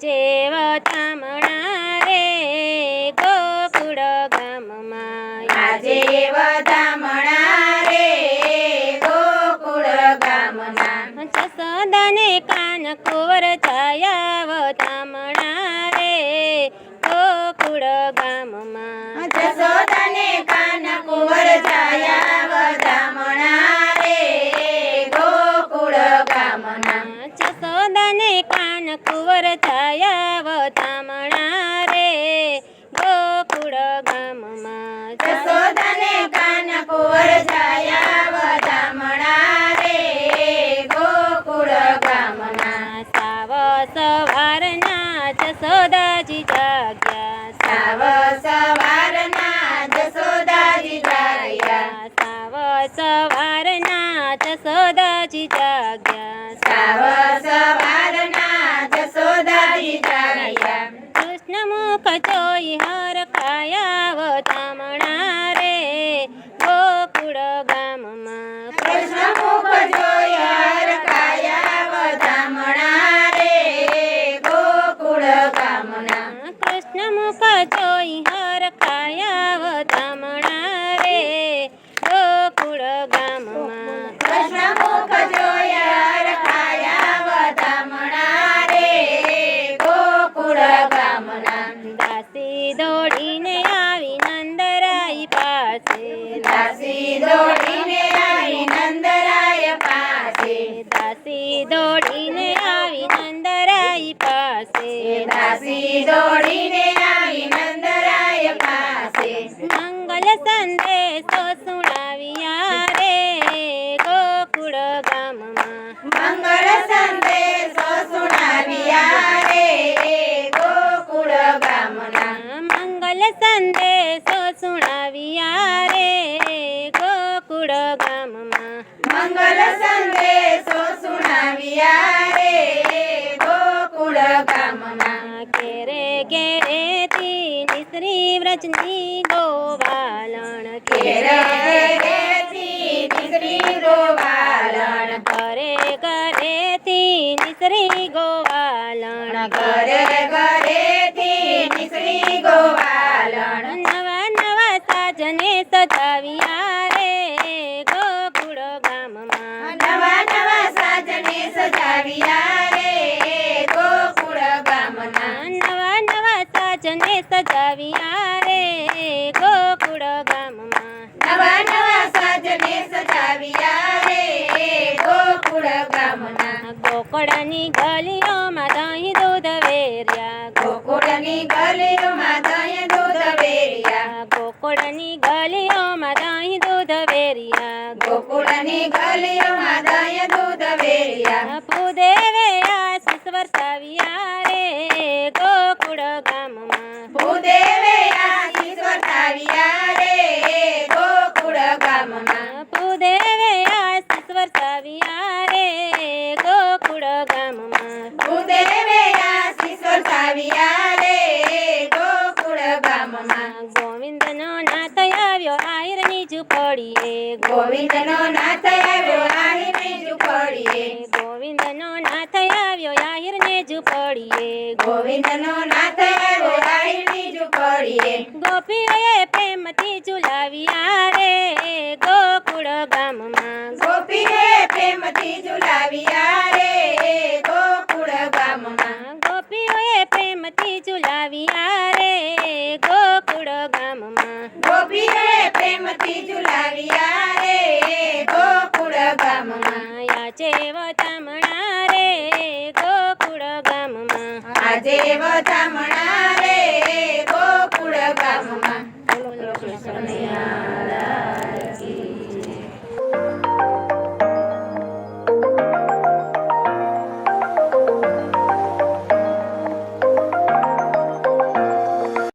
આજે વતામણા રે ગોકુળ ગામમાં આજે વધામણા રે ગોકુળ ગામમાં જસોદાને કાન કોર છાયા વતામણા જોઈ હર ખાયા વતામણા રે. ગોકુળ ગામમાં કૃષ્ણ મુખ જોઈ હર કાયા વધામણા રે. ગોકુળ ગામના કૃષ્ણ મુખ જોઈ હર ખાયા વતામણા રે. ગોકુળ ગામમાં દોડીને આવી નંદરાઈ પાસે. દાસી દોડીને આવી નંદરાય પાસે. મંગલ સંદેશો સુણાવ્યા રે ગોકુળ ગામમાં. મંગળ સંદેશો સુણાવ્યા રે ગોકુળ ગામના. મંગલ સંદેશો સુણાવ્યા રે ગોકુળ ગામમાં. મંગલ સંદેશો વ્રજની ગોવાલણ ઘેરેથી નીકળી ઘરે ઘરેથી નિશ્રી ગોવાલણ ઘરે ઘરેથી નીકળી ગોવાલણ નવા નવા સાજને સજાવ્યા રે ગોકુળ ગામમાં નવા નવા સાજને સજાવ્યા રે ગોકુળ ગામના નવા નવા સાજને સજાવ્યા ગોકળની ગલીઓમાં દહીં દૂધ વેર્યા. ગોકુળની ગલીઓમાં દહીં દૂધ વેર્યા. ગોકળની ગલીઓમાં દહીં દૂધ વેર્યા. ગોકુળની ગલીઓમાં દહીં દૂધ વેર્યા. ભૂદેવે આશીષ વરસાવ્યા. ગોવિંદનો નાથ આવ્યો આહીને ઝૂંપડીએ ગોવિંદનો નાથ આવ્યો આહિરને ઝૂંપડીએ ગોવિંદનો નાથ આવ્યો આહીને ઝૂંપડીએ ગોપીઓએ પ્રેમથી ઝુલાવ્યા રે ગોકુળ ગામમાં. ગોપીએ પ્રેમથી ઝુલાવ્યા રે ગોકુળ ગામમાં. ગોપીઓએ પ્રેમથી ઝુલાવ્યા રે ગોકુળ ગામમાં. ગોપીએ પ્રેમથી ઝુલાવ્યા જેવ જમણા રે.